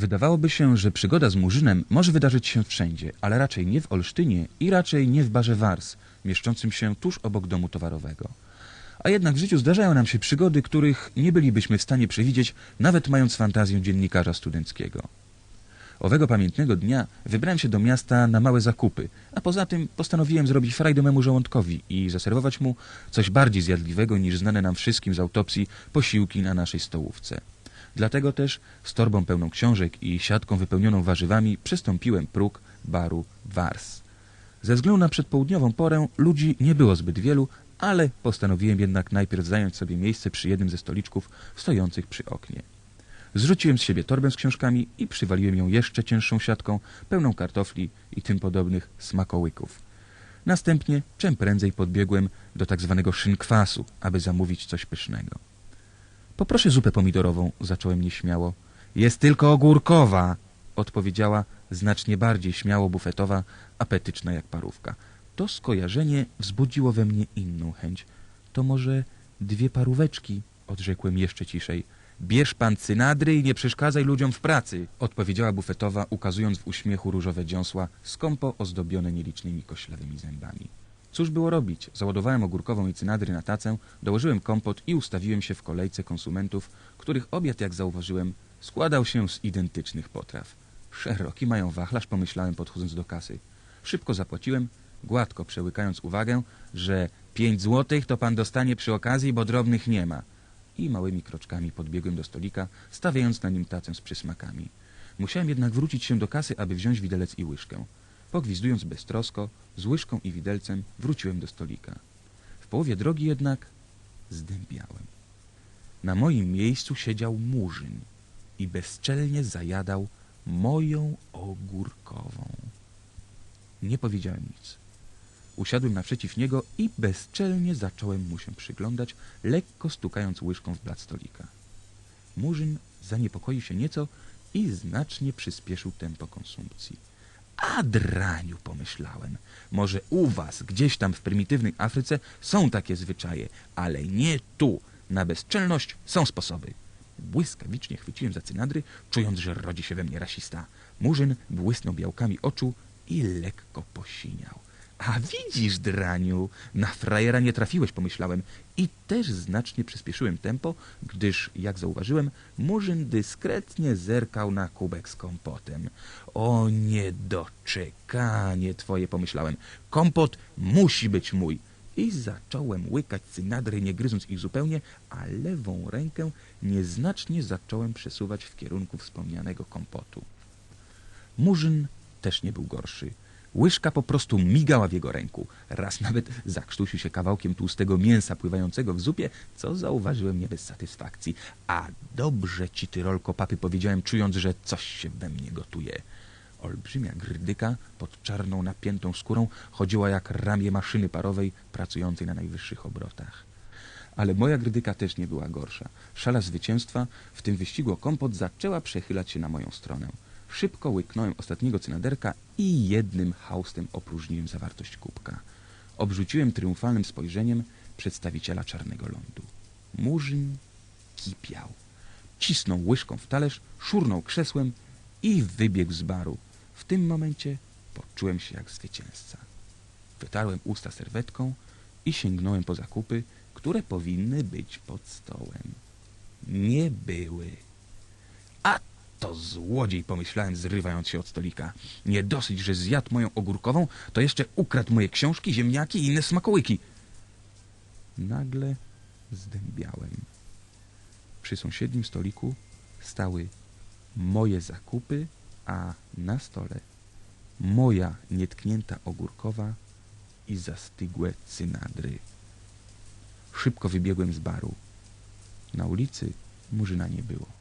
Wydawałoby się, że przygoda z Murzynem może wydarzyć się wszędzie, ale raczej nie w Olsztynie i raczej nie w barze Wars, mieszczącym się tuż obok domu towarowego. A jednak w życiu zdarzają nam się przygody, których nie bylibyśmy w stanie przewidzieć, nawet mając fantazję dziennikarza studenckiego. Owego pamiętnego dnia wybrałem się do miasta na małe zakupy, a poza tym postanowiłem zrobić frajdę memu żołądkowi i zaserwować mu coś bardziej zjadliwego niż znane nam wszystkim z autopsji posiłki na naszej stołówce. Dlatego też z torbą pełną książek i siatką wypełnioną warzywami przystąpiłem próg baru Wars. Ze względu na przedpołudniową porę ludzi nie było zbyt wielu, ale postanowiłem jednak najpierw zająć sobie miejsce przy jednym ze stoliczków stojących przy oknie. Zrzuciłem z siebie torbę z książkami i przywaliłem ją jeszcze cięższą siatką, pełną kartofli i tym podobnych smakołyków. Następnie czym prędzej podbiegłem do tak zwanego szynkwasu, aby zamówić coś pysznego. Poproszę zupę pomidorową, zacząłem nieśmiało. Jest tylko ogórkowa, odpowiedziała znacznie bardziej śmiało bufetowa, apetyczna jak parówka. To skojarzenie wzbudziło we mnie inną chęć. To może dwie paróweczki, odrzekłem jeszcze ciszej. Bierz pan cynadry i nie przeszkadzaj ludziom w pracy, odpowiedziała bufetowa, ukazując w uśmiechu różowe dziąsła, skąpo ozdobione nielicznymi koślawymi zębami. Cóż było robić? Załadowałem ogórkową i cynadry na tacę, dołożyłem kompot i ustawiłem się w kolejce konsumentów, których obiad, jak zauważyłem, składał się z identycznych potraw. Szeroki mają wachlarz, pomyślałem podchodząc do kasy. Szybko zapłaciłem, gładko przełykając uwagę, że pięć złotych to pan dostanie przy okazji, bo drobnych nie ma. I małymi kroczkami podbiegłem do stolika, stawiając na nim tacę z przysmakami. Musiałem jednak wrócić się do kasy, aby wziąć widelec i łyżkę. Pogwizdując beztrosko, z łyżką i widelcem wróciłem do stolika. W połowie drogi jednak zdębiałem. Na moim miejscu siedział murzyn i bezczelnie zajadał moją ogórkową. Nie powiedziałem nic. Usiadłem naprzeciw niego i bezczelnie zacząłem mu się przyglądać, lekko stukając łyżką w blat stolika. Murzyn zaniepokoił się nieco i znacznie przyspieszył tempo konsumpcji. A draniu, pomyślałem, może u was, gdzieś tam w prymitywnej Afryce są takie zwyczaje, ale nie tu. Na bezczelność są sposoby. Błyskawicznie chwyciłem za cynadry, czując, że rodzi się we mnie rasista. Murzyn błysnął białkami oczu i lekko posiniał. A widzisz, draniu, na frajera nie trafiłeś, pomyślałem. I też znacznie przyspieszyłem tempo, gdyż, jak zauważyłem, Murzyn dyskretnie zerkał na kubek z kompotem. O niedoczekanie twoje, pomyślałem. Kompot musi być mój. I zacząłem łykać cynadry, nie gryząc ich zupełnie, a lewą rękę nieznacznie zacząłem przesuwać w kierunku wspomnianego kompotu. Murzyn też nie był gorszy. Łyżka po prostu migała w jego ręku. Raz nawet zakrztusił się kawałkiem tłustego mięsa pływającego w zupie, co zauważyłem nie bez satysfakcji. A dobrze ci, Tyrolko, papy, powiedziałem, czując, że coś się we mnie gotuje. Olbrzymia grdyka pod czarną, napiętą skórą chodziła jak ramię maszyny parowej pracującej na najwyższych obrotach. Ale moja grdyka też nie była gorsza. Szala zwycięstwa w tym wyścigu o kompot zaczęła przechylać się na moją stronę. Szybko łyknąłem ostatniego cynaderka i jednym haustem opróżniłem zawartość kubka. Obrzuciłem triumfalnym spojrzeniem przedstawiciela czarnego lądu. Murzyn kipiał. Cisnął łyżką w talerz, szurnął krzesłem i wybiegł z baru. W tym momencie poczułem się jak zwycięzca. Wytarłem usta serwetką i sięgnąłem po zakupy, które powinny być pod stołem. Nie były. To złodziej, pomyślałem, zrywając się od stolika. Nie dosyć, że zjadł moją ogórkową, to jeszcze ukradł moje książki, ziemniaki i inne smakołyki. Nagle zdębiałem. Przy sąsiednim stoliku stały moje zakupy, a na stole moja nietknięta ogórkowa i zastygłe cynadry. Szybko wybiegłem z baru. Na ulicy murzyna nie było.